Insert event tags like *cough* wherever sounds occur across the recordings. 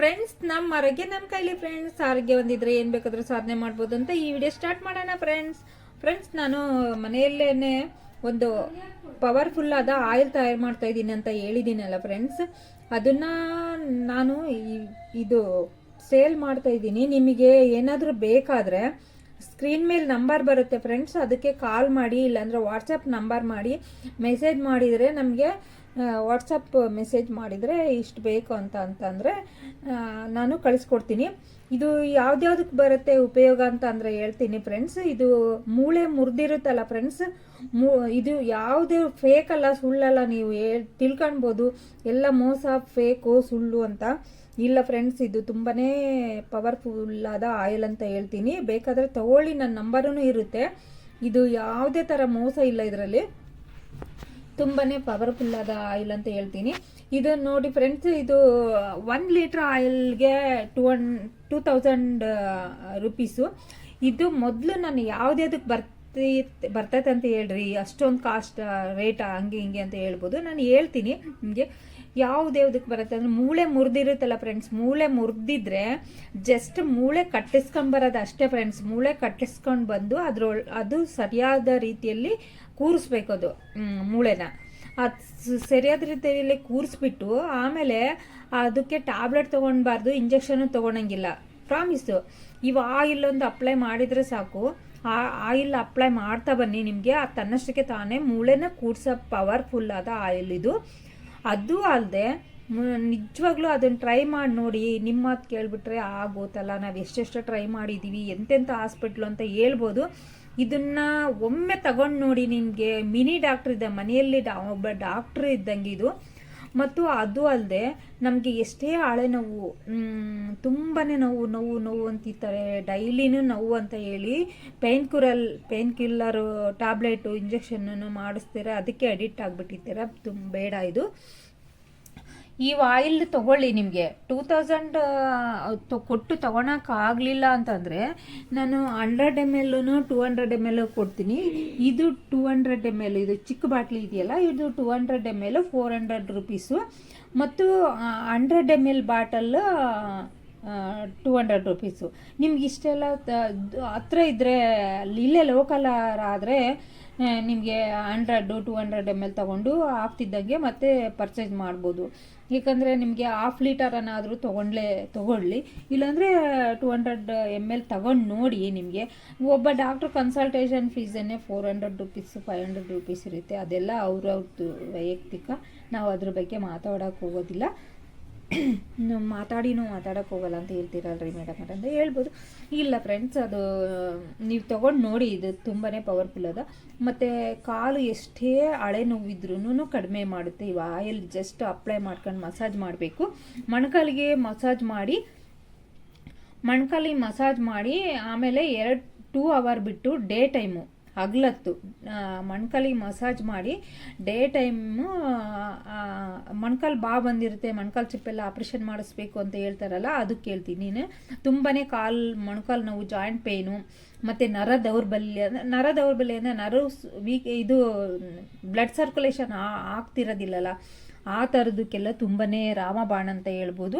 Friends ನಮ್ಮ ಆರೋಗ್ಯ ನಮ್ಮ ಕೈಲಿ ಫ್ರೆಂಡ್ಸ್ ಆರೋಗ್ಯ ಬಂದಿದ್ರೆ ಏನು ಬೇಕಾದರೂ ಸಾಧನೆ ಮಾಡ್ಬೋದು ಅಂತ ಈ ವಿಡಿಯೋ ಸ್ಟಾರ್ಟ್ ಮಾಡೋಣ ಫ್ರೆಂಡ್ಸ್ ಫ್ರೆಂಡ್ಸ್ ನಾನು ಮನೆಯಲ್ಲೇ ಒಂದು ಪವರ್ಫುಲ್ ಆದ ಆಯಿಲ್ ತಯಾರು ಮಾಡ್ತಾ ಇದ್ದೀನಿ ಅಂತ ಹೇಳಿದ್ದೀನಲ್ಲ ಫ್ರೆಂಡ್ಸ್ ಅದನ್ನ ನಾನು ಇದು ಸೇಲ್ ಮಾಡ್ತಾ ಇದ್ದೀನಿ. ನಿಮಗೆ ಏನಾದರೂ ಬೇಕಾದರೆ ಸ್ಕ್ರೀನ್ ಮೇಲೆ ನಂಬರ್ ಬರುತ್ತೆ ಫ್ರೆಂಡ್ಸ್ ಅದಕ್ಕೆ ಕಾಲ್ ಮಾಡಿ, ಇಲ್ಲಾಂದರೆ ವಾಟ್ಸಪ್ ನಂಬರ್ ಮಾಡಿ ಮೆಸೇಜ್ ಮಾಡಿದರೆ ನಮಗೆ ವಾಟ್ಸಪ್ ಮೆಸೇಜ್ ಮಾಡಿದರೆ ಇಷ್ಟು ಬೇಕು ಅಂತ ಅಂತಂದರೆ ನಾನು ಕಳಿಸ್ಕೊಡ್ತೀನಿ. ಇದು ಯಾವ್ದ್ಯಾವ್ದಕ್ಕೆ ಬರುತ್ತೆ ಉಪಯೋಗ ಅಂತ ಅಂದರೆ ಹೇಳ್ತೀನಿ ಫ್ರೆಂಡ್ಸ್ ಇದು ಮೂಳೆ ಮುರಿದಿರುತ್ತಲ್ಲ ಫ್ರೆಂಡ್ಸ್ ಮೂ, ಇದು ಯಾವುದೇ ಫೇಕ್ ಅಲ್ಲ, ಸುಳ್ಳಲ್ಲ ನೀವು ಹೇಳ್ ತಿಳ್ಕೊಳ್ಬೋದು ಎಲ್ಲ ಮೋಸ ಫೇಕು ಸುಳ್ಳು ಅಂತ. ಇಲ್ಲ ಫ್ರೆಂಡ್ಸ್ ಇದು ತುಂಬಾ ಪವರ್ಫುಲ್ ಆದ ಆಯಿಲ್ ಅಂತ ಹೇಳ್ತೀನಿ. ಬೇಕಾದರೆ ತಗೊಳ್ಳಿ ನನ್ನ ನಂಬರೂ ಇರುತ್ತೆ. ಇದು ಯಾವುದೇ ಥರ ಮೋಸ ಇಲ್ಲ ಇದರಲ್ಲಿ. ತುಂಬಾನೇ ಪವರ್ಫುಲ್ ಆದ ಆಯಿಲ್ ಅಂತ ಹೇಳ್ತೀನಿ. ಇದು ನೋಡಿ ಫ್ರೆಂಡ್ಸ್ ಇದು one litre ಆಯಿಲ್ಗೆ two one two thousand rupees ಇದು ಮೊದಲು ನಾನು ಯಾವುದೇ ಅದಕ್ಕೆ ಬರ್ತಿ ಬರ್ತೈತೆ ಅಂತ ಹೇಳ್ರಿ, ಅಷ್ಟೊಂದು ಕಾಸ್ಟ್ ರೇಟ್ ಹಂಗೆ ಹಿಂಗೆ ಅಂತ ಹೇಳ್ಬೋದು. ನಾನು ಹೇಳ್ತೀನಿ ನಿಮಗೆ ಯಾವ್ದ್ಯಾವ್ದಕ್ಕೆ ಬರುತ್ತೆ ಅಂದ್ರೆ ಮೂಳೆ ಮುರಿದಿರುತ್ತಲ್ಲ ಫ್ರೆಂಡ್ಸ್ ಮೂಳೆ ಮುರಿದಿದ್ರೆ ಜಸ್ಟ್ ಮೂಳೆ ಕಟ್ಟಿಸ್ಕೊಂಡ್ಬರೋದು ಅಷ್ಟೇ ಫ್ರೆಂಡ್ಸ್ ಮೂಳೆ ಕಟ್ಟಿಸ್ಕೊಂಡು ಬಂದು ಅದ್ರೊಳ್, ಅದು ಸರಿಯಾದ ರೀತಿಯಲ್ಲಿ ಕೂರಿಸ್ಬೇಕು ಅದು ಮೂಳೆನ. ಅದು ಸರಿಯಾದ ರೀತಿಯಲ್ಲಿ ಕೂರಿಸ್ಬಿಟ್ಟು ಆಮೇಲೆ ಅದಕ್ಕೆ ಟ್ಯಾಬ್ಲೆಟ್ ತೊಗೊಳ್ಬಾರ್ದು ಇಂಜೆಕ್ಷನ್ ತೊಗೊಳಂಗಿಲ್ಲ ಪ್ರಾಮಿಸು ಆ ಒಂದು ಅಪ್ಲೈ ಮಾಡಿದರೆ ಸಾಕು. ಆ ಆಯಿಲ್ ಅಪ್ಲೈ ಮಾಡ್ತಾ ಬನ್ನಿ ನಿಮಗೆ. ಆ ತನ್ನಷ್ಟಕ್ಕೆ ತಾನೇ ಮೂಳೆನ ಕೂಡ್ಸೋ ಪವರ್ಫುಲ್ ಆದ ಆಯಿಲ್ ಇದು. ಅದು ಅಲ್ಲದೆ ನಿಜವಾಗ್ಲೂ ಅದನ್ನು ಟ್ರೈ ಮಾಡಿ ನೋಡಿ. ನಿಮ್ಮ ಮಾತು ಕೇಳಿಬಿಟ್ರೆ ಆಗೋತಲ್ಲ. ನಾವು ಎಷ್ಟೆಷ್ಟು ಟ್ರೈ ಮಾಡಿದ್ದೀವಿ ಎಂತೆಂಥ ಹಾಸ್ಪಿಟ್ಲು ಅಂತ ಹೇಳ್ಬೋದು. ಇದನ್ನು ಒಮ್ಮೆ ತಗೊಂಡು ನೋಡಿ ನಿಮಗೆ ಮಿನಿ ಡಾಕ್ಟ್ರ್ ಇದೆ ಮನೆಯಲ್ಲಿ ಡಾ ಒಬ್ಬ ಡಾಕ್ಟ್ರ್ ಇದ್ದಂಗೆ ಇದು. ಮತ್ತು ಅದು ಅಲ್ಲದೆ ನಮಗೆ ಎಷ್ಟೇ ಹಳೆ ನೋವು ತುಂಬಾ ನೋವು ನೋವು ನೋವು ಅಂತಿರ್ತಾರೆ ಡೈಲಿನೂ ನೋವು ಅಂತ ಹೇಳಿ ಪೇನ್ ಕುರಲ್ ಪೇನ್ ಕಿಲ್ಲರು ಟ್ಯಾಬ್ಲೆಟು ಇಂಜೆಕ್ಷನ್ನು ಮಾಡಿಸ್ತೀರ, ಅದಕ್ಕೆ ಅಡಿಕ್ಟ್ ಆಗಿಬಿಟ್ಟಿರ್ತೀರ ತುಂಬ ಬೇಡ ಇದು. ಈ ಆಯಿಲ್ ತಗೊಳ್ಳಿ ನಿಮಗೆ. ಟೂ ತೌಸಂಡ್ ಕೊಟ್ಟು ತಗೊಳಕ್ಕಾಗಲಿಲ್ಲ ಅಂತಂದರೆ ನಾನು hundred M L two hundred M L ಕೊಡ್ತೀನಿ. ಇದು ಟೂ ಹಂಡ್ರೆಡ್ ಎಂ ಎಲ್ ಇದು ಚಿಕ್ಕ ಬಾಟ್ಲಿ ಇದೆಯಲ್ಲ, ಇದು two hundred M L four hundred rupees ಮತ್ತು hundred M L bottle two hundred rupees ನಿಮ್ಗೆ ಇಷ್ಟೆಲ್ಲ ಹತ್ರ ಇದ್ದರೆ ಇಲ್ಲೇ ಲೋಕಲ್ ಆದರೆ ನಿಮಗೆ hundred two hundred M L ತೊಗೊಂಡು ಆಗ್ತಿದ್ದಂಗೆ ಮತ್ತೆ ಪರ್ಚೇಸ್ ಮಾಡ್ಬೋದು. ಏಕೆಂದರೆ ನಿಮಗೆ ಹಾಫ್ ಲೀಟರನ್ನಾದರೂ ತೊಗೊಂಡ್ಲೇ, ತೊಗೊಳ್ಳಿ. ಇಲ್ಲಾಂದರೆ ಟು ಹಂಡ್ರೆಡ್ ಎಂ ಎಲ್ ತಗೊಂಡು ನೋಡಿ ನಿಮಗೆ. ಒಬ್ಬ doctor consultation ಫೀಸನ್ನೇ four hundred rupees five hundred rupees ಇರುತ್ತೆ. ಅದೆಲ್ಲ ಅವ್ರವ್ರದ್ದು ವೈಯಕ್ತಿಕ. ನಾವು ಅದ್ರ ಬಗ್ಗೆ ಮಾತಾಡೋಕ್ಕೆ ಹೋಗೋದಿಲ್ಲ. ಮಾತಾಡಿನೂ ಮಾತಾಡೋಕ್ಕೆ ಹೋಗಲ್ಲ ಅಂತ ಹೇಳ್ತೀರಲ್ರಿ ಮೇಡಮ್ ಅಂತ ಹೇಳ್ಬೋದು. ಇಲ್ಲ ಫ್ರೆಂಡ್ಸ್ ಅದು, ನೀವು ತೊಗೊಂಡು ನೋಡಿ, ಇದು ತುಂಬಾ ಪವರ್ಫುಲ್ ಅದ. ಮತ್ತು ಕಾಲು ಎಷ್ಟೇ ಹಳೆ ನೋವಿದ್ರೂ ಕಡಿಮೆ ಮಾಡುತ್ತೆ. ಇವು ಆಯಿಲ್ ಜಸ್ಟ್ ಅಪ್ಲೈ ಮಾಡ್ಕೊಂಡು ಮಸಾಜ್ ಮಾಡಬೇಕು. ಮೊಣಕಾಲಿಗೆ ಮಸಾಜ್ ಮಾಡಿ, ಮೊಣಕಾಲಿಗೆ ಮಸಾಜ್ ಮಾಡಿ, ಆಮೇಲೆ ಎರಡು ಟೂ ಅವರ್ ಬಿಟ್ಟು ಡೇ ಟೈಮು ಹಗ್ಲತ್ತು ಮಣ್ಕಲಿಗೆ ಮಸಾಜ್ ಮಾಡಿ, ಡೇ ಟೈಮು ಮಣ್ಕಲ್ ಬಾ ಬಂದಿರುತ್ತೆ, ಮಣ್ಕಲ್ ಚಿಪ್ಪೆಲ್ಲ ಆಪ್ರೇಷನ್ ಮಾಡಿಸ್ಬೇಕು ಅಂತ ಹೇಳ್ತಾರಲ್ಲ ಅದಕ್ಕೆ ಹೇಳ್ತೀನಿ ನೀನು. ತುಂಬಾ ಕಾಲು, ಮೊಣಕಾಲು ನೋವು, ಜಾಯಿಂಟ್ ಪೇಯ್ನು, ಮತ್ತು ನರ ದೌರ್ಬಲ್ಯ ನರ ದೌರ್ಬಲ್ಯ ಅಂದರೆ ನರ ವೀಕ್, ಇದು, ಬ್ಲಡ್ ಸರ್ಕ್ಯುಲೇಷನ್ ಆಗ್ತಿರೋದಿಲ್ಲಲ್ಲ. ಆ ಥರದಕ್ಕೆಲ್ಲ ತುಂಬಾ ರಾಮಬಾಣ ಅಂತ ಹೇಳ್ಬೋದು.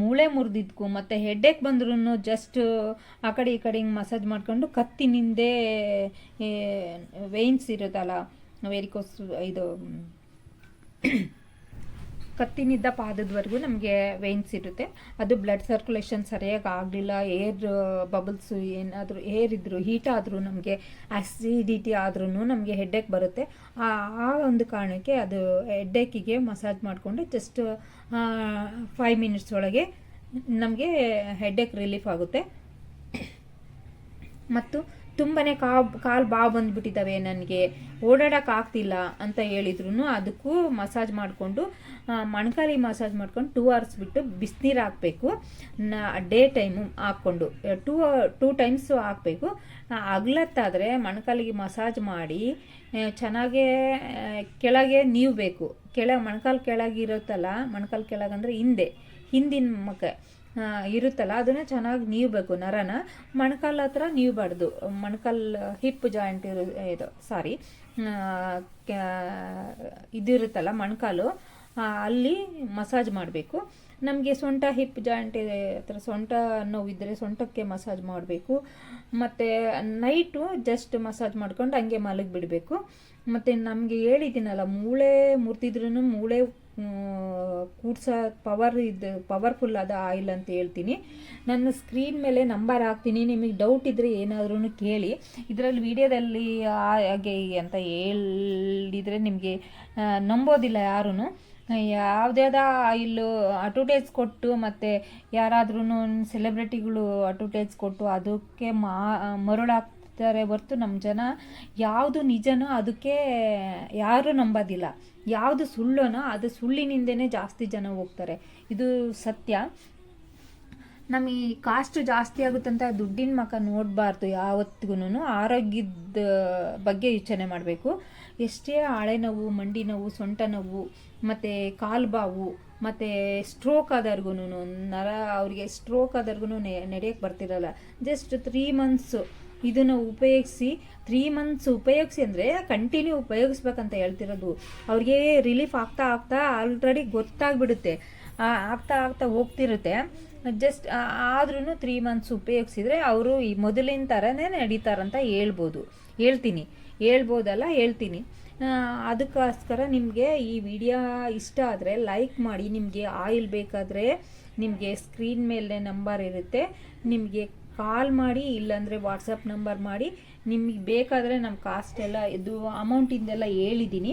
ಮೂಳೆ ಮುರಿದಿದ್ಕು, ಮತ್ತು ಹೆಡ್ಡೇಕ್ ಬಂದ್ರೂ ಜಸ್ಟ್ ಆ ಕಡೆ ಈ ಕಡೆ ಹಿಂಗೆ ಮಸಾಜ್ ಮಾಡ್ಕೊಂಡು ಕತ್ತಿನಿಂದೆ ವೇಯ್ನ್ಸ್ ಇರುತ್ತಲ್ಲ ವೆರಿಕೋಸ್ ಇದು ಕತ್ತಿನಿಂದ ಪಾದದವರೆಗೂ ನಮಗೆ ವೇನ್ಸ್ ಇರುತ್ತೆ. ಅದು ಬ್ಲಡ್ ಸರ್ಕ್ಯುಲೇಷನ್ ಸರಿಯಾಗಿ ಆಗಲಿಲ್ಲ. ಏರ್ ಬಬಲ್ಸು ಏನಾದರೂ ಏರ್ ಇದ್ದರೂ ಹೀಟ್ ಆದರೂ ನಮಗೆ ಆ್ಯಸಿಡಿಟಿ ಆದ್ರೂ ನಮಗೆ ಹೆಡ್ಡೆಕ್ ಬರುತ್ತೆ. ಆ ಒಂದು ಕಾರಣಕ್ಕೆ ಅದು ಹೆಡ್ಡೇಕಿಗೆ ಮಸಾಜ್ ಮಾಡಿಕೊಂಡು ಜಸ್ಟ್ ಫೈವ್ ಮಿನಿಟ್ಸ್ ಒಳಗೆ ನಮಗೆ ಹೆಡ್ಡೆಕ್ ರಿಲೀಫ್ ಆಗುತ್ತೆ. *coughs* ಮತ್ತು ತುಂಬನೇ ಕಾ ಕಾಲು ಬಾವು ಬಂದ್ಬಿಟ್ಟಿದ್ದಾವೆ ನನಗೆ. ಓಡಾಡೋಕೆ ಆಗ್ತಿಲ್ಲ ಅಂತ ಹೇಳಿದ್ರು ಅದಕ್ಕೂ ಮಸಾಜ್ ಮಾಡಿಕೊಂಡು ಮೊಣಕಾಲಿ ಮಸಾಜ್ ಮಾಡ್ಕೊಂಡು ಟೂ ಅವರ್ಸ್ ಬಿಟ್ಟು ಬಿಸಿನೀರು ಹಾಕಬೇಕು. ಡೇ ಟೈಮು ಹಾಕ್ಕೊಂಡು ಟೂ ಟೂ ಟೈಮ್ಸು ಹಾಕಬೇಕು. ಅಗ್ಲತ್ತಾದರೆ ಮೊಣಕಾಲಿಗೆ ಮಸಾಜ್ ಮಾಡಿ ಚೆನ್ನಾಗೆ ಕೆಳಗೆ ನೀವು ಕೆಳಗೆ ನೀವಬೇಕು. ಕೆಳ, ಮೊಣಕಾಲು ಕೆಳಗಿರುತ್ತಲ್ಲ, ಮೊಣಕಾಲು ಕೆಳಗಂದ್ರೆ ಹಿಂದೆ, ಹಿಂದಿನ ಮಕ್ಕ ಇರುತ್ತಲ್ಲ, ಅದನ್ನು ಚೆನ್ನಾಗಿ ನೀವಬೇಕು, ನರನ. ಮೊಣಕಾಲು ಹತ್ರ ನೀವಬಾರ್ದು. ಮೊಣಕಾಲ್ ಹಿಪ್ ಜಾಯಿಂಟ್ ಇರು, ಇದು, ಸಾರಿ. ಇದಿರುತ್ತಲ್ಲ ಮೊಣಕಾಲು ಅಲ್ಲಿ ಮಸಾಜ್ ಮಾಡಬೇಕು. ನಮಗೆ ಸೊಂಟ ಹಿಪ್ ಜಾಯಿಂಟ್ ಹತ್ರ ಸೊಂಟ ನೋವಿದ್ದರೆ ಸೊಂಟಕ್ಕೆ ಮಸಾಜ್ ಮಾಡಬೇಕು. ಮತ್ತು ನೈಟು ಜಸ್ಟ್ ಮಸಾಜ್ ಮಾಡ್ಕೊಂಡು ಹಂಗೆ ಮಲಗಿ ಬಿಡಬೇಕು ಮತ್ತು ನಮಗೆ ಹೇಳಿದ್ದೀನಲ್ಲ, ಮೂಳೆ ಮುರಿದಿದ್ರೂ ಮೂಳೆ ಕೂಡ್ಸೋ ಪವರ್ ಇದು ಪವರ್ಫುಲ್ ಆದ ಆಯಿಲ್ ಅಂತ ಹೇಳ್ತೀನಿ. ನನ್ನ ಸ್ಕ್ರೀನ್ ಮೇಲೆ ನಂಬರ್ ಹಾಕ್ತೀನಿ. ನಿಮಗೆ ಡೌಟ್ ಇದ್ದರೆ ಏನಾದ್ರೂ ಕೇಳಿ. ಇದರಲ್ಲಿ ವಿಡಿಯೋದಲ್ಲಿ ಹಾಗೆ ಅಂತ ಹೇಳಿದರೆ ನಿಮಗೆ ನಂಬೋದಿಲ್ಲ ಯಾರೂ ಯಾವುದ್ಯಾವ್ದು ಆಯಿಲು ಅಡ್ವರ್ಟೈಸ್ ಕೊಟ್ಟು ಮತ್ತು ಯಾರಾದ್ರೂ ಸೆಲೆಬ್ರಿಟಿಗಳು ಅಡ್ವರ್ಟೈಸ್ ಕೊಟ್ಟು ಅದಕ್ಕೆ ಮಾ ಮರುಳಾಗ್ತಾರೆ ಹೊರ್ತು ನಮ್ಮ ಜನ ಯಾವುದು ನಿಜನೋ ಅದಕ್ಕೆ ಯಾರೂ ನಂಬೋದಿಲ್ಲ. ಯಾವುದು ಸುಳ್ಳೋನೋ ಅದು ಸುಳ್ಳಿನಿಂದನೇ ಜಾಸ್ತಿ ಜನ ಹೋಗ್ತಾರೆ. ಇದು ಸತ್ಯ. ನಮಗೆ ಕಾಸ್ಟ್ ಜಾಸ್ತಿ ಆಗುತ್ತಂತ ದುಡ್ಡಿನ ಮಕ ನೋಡಬಾರ್ದು ಯಾವತ್ತಿಗೂ ಆರೋಗ್ಯದ ಬಗ್ಗೆ ಯೋಚನೆ ಮಾಡಬೇಕು. ಎಷ್ಟೇ ಹಳೆ ನೋವು, ಮಂಡಿ ನೋವು, ಸೊಂಟ ನೋವು, ಮತ್ತು ಕಾಲು ಬಾವು, ಮತ್ತು ಸ್ಟ್ರೋಕ್ ಆದವ್ರಿಗೂ ನರ ಅವ್ರಿಗೆ ಸ್ಟ್ರೋಕ್ ಆದವ್ರಿಗೂ ನಡೆಯೋಕ್ಕೆ ಬರ್ತಿರಲ್ಲ. ಜಸ್ಟ್ ತ್ರೀ ಮಂತ್ಸು ಇದನ್ನು ಉಪಯೋಗಿಸಿ ತ್ರೀ ಮಂತ್ಸ್ ಉಪಯೋಗಿಸಿ ಅಂದರೆ ಕಂಟಿನ್ಯೂ ಉಪಯೋಗಿಸ್ಬೇಕಂತ ಹೇಳ್ತಿರೋದು. ಅವ್ರಿಗೆ ರಿಲೀಫ್ ಆಗ್ತಾ ಆಗ್ತಾ ಆಲ್ರೆಡಿ ಗೊತ್ತಾಗ್ಬಿಡುತ್ತೆ. ಆಗ್ತಾ ಆಗ್ತಾ ಹೋಗ್ತಿರುತ್ತೆ. ಜಸ್ಟ್ ಆದ್ರೂ ತ್ರೀ ಮಂತ್ಸ್ ಉಪಯೋಗಿಸಿದ್ರೆ ಅವರು ಈ ಮೊದಲಿನ ಥರನೇ ನಡೀತಾರಂತ ಹೇಳ್ಬೋದು. ಹೇಳ್ತೀನಿ. ಹೇಳ್ಬೋದಲ್ಲ, ಹೇಳ್ತೀನಿ. ಅದಕ್ಕೋಸ್ಕರ ನಿಮಗೆ ಈ ವಿಡಿಯೋ ಇಷ್ಟ ಆದರೆ ಲೈಕ್ ಮಾಡಿ, ನಿಮಗೆ ಆಯಿಲ್ ಬೇಕಾದರೆ ನಿಮಗೆ ಸ್ಕ್ರೀನ್ ಮೇಲೆ ನಂಬರ್ ಇರುತ್ತೆ. ನಿಮಗೆ ಕಾಲ್ ಮಾಡಿ ಇಲ್ಲಾಂದರೆ ವಾಟ್ಸಪ್ ನಂಬರ್ ಮಾಡಿ ನಿಮಗೆ ಬೇಕಾದರೆ ನಮ್ಮ ಕಾಸ್ಟ್ ಎಲ್ಲ ಇದು ಅಮೌಂಟಿಂದೆಲ್ಲ ಹೇಳಿದ್ದೀನಿ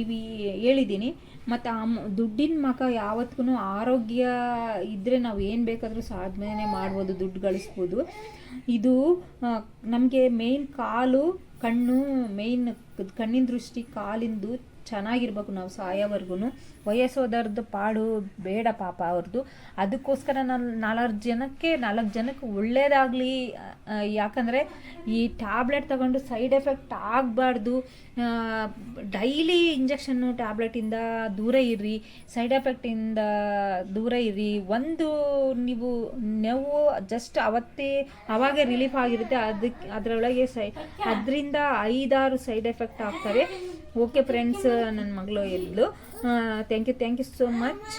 ಇವಿ ಹೇಳಿದ್ದೀನಿ ಮತ್ತು ಅಮ್ ದುಡ್ಡಿನ ಮಕ ಯಾವತ್ತಿಗೂ ಆರೋಗ್ಯ ಇದ್ದರೆ ನಾವು ಏನು ಬೇಕಾದರೂ ಸಾಧನೆ ಮಾಡ್ಬೋದು, ದುಡ್ಡು ಗಳಿಸ್ಬೋದು. ಇದು ನಮಗೆ ಮೇಯ್ನ್ ಕಾಲು, ಕಣ್ಣು ಮೇಯ್ನ್ ಕಣ್ಣಿನ ದೃಷ್ಟಿ, ಕಾಲಿಂದು ಚೆನ್ನಾಗಿರ್ಬೇಕು ನಾವು ಸಾಯೋವರೆಗೂ ವಯಸ್ಸೋದರ್ದು ಪಾಡು ಬೇಡ ಪಾಪ ಅವ್ರದ್ದು ಅದಕ್ಕೋಸ್ಕರ ನಾನು ನಾಲ್ಕು ಜನಕ್ಕೆ ನಾಲ್ಕು ಜನಕ್ಕೆ ಒಳ್ಳೇದಾಗಲಿ ಯಾಕಂದರೆ ಈ ಟ್ಯಾಬ್ಲೆಟ್ ತಗೊಂಡು ಸೈಡ್ ಎಫೆಕ್ಟ್ ಆಗಬಾರ್ದು. ಡೈಲಿ ಇಂಜೆಕ್ಷನ್ನು ಟ್ಯಾಬ್ಲೆಟಿಂದ ದೂರ ಇರ್ರಿ, ಸೈಡ್ ಎಫೆಕ್ಟಿಂದ ದೂರ ಇರ್ರಿ. ಒಂದು ನೀವು ನೋವು ಜಸ್ಟ್ ಅವತ್ತೇ, ಅವಾಗ ರಿಲೀಫ್ ಆಗಿರುತ್ತೆ. ಅದಕ್ಕೆ ಅದರೊಳಗೆ ಸೈ, ಅದರಿಂದ ಐದಾರು ಸೈಡ್ ಎಫೆಕ್ಟ್ ಆಗ್ತವೆ. ಓಕೆ ಫ್ರೆಂಡ್ಸ್ ನನ್ನ ಮಗಳು ಎಲ್ಲು. Thank you thank you so much